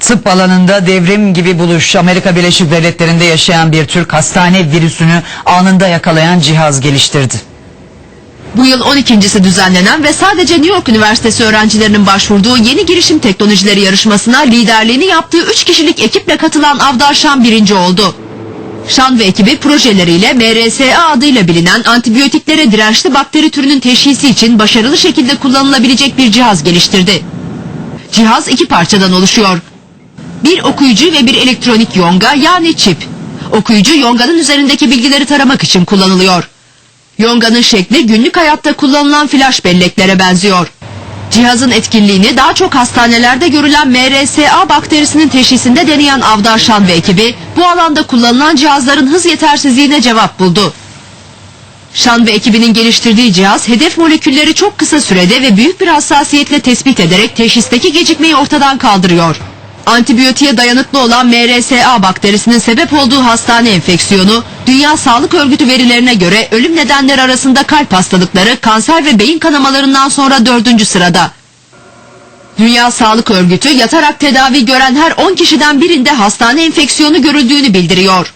Tıp alanında devrim gibi buluş Amerika Birleşik Devletleri'nde yaşayan bir Türk hastane virüsünü anında yakalayan cihaz geliştirdi. Bu yıl 12.si düzenlenen ve sadece New York Üniversitesi öğrencilerinin başvurduğu yeni girişim teknolojileri yarışmasına liderliğini yaptığı 3 kişilik ekiple katılan Avdar Şan birinci oldu. Şan ve ekibi projeleriyle MRSA adıyla bilinen antibiyotiklere dirençli bakteri türünün teşhisi için başarılı şekilde kullanılabilecek bir cihaz geliştirdi. Cihaz iki parçadan oluşuyor. Bir okuyucu ve bir elektronik yonga yani çip. Okuyucu yonganın üzerindeki bilgileri taramak için kullanılıyor. Yonga'nın şekli günlük hayatta kullanılan flash belleklere benziyor. Cihazın etkinliğini daha çok hastanelerde görülen MRSA bakterisinin teşhisinde deneyen Avdar Şan ve ekibi bu alanda kullanılan cihazların hız yetersizliğine cevap buldu. Şan ve ekibinin geliştirdiği cihaz hedef molekülleri çok kısa sürede ve büyük bir hassasiyetle tespit ederek teşhisteki gecikmeyi ortadan kaldırıyor. Antibiyotiğe dayanıklı olan MRSA bakterisinin sebep olduğu hastane enfeksiyonu, Dünya Sağlık Örgütü verilerine göre ölüm nedenleri arasında kalp hastalıkları, kanser ve beyin kanamalarından sonra dördüncü sırada. Dünya Sağlık Örgütü yatarak tedavi gören her 10 kişiden birinde hastane enfeksiyonu görüldüğünü bildiriyor.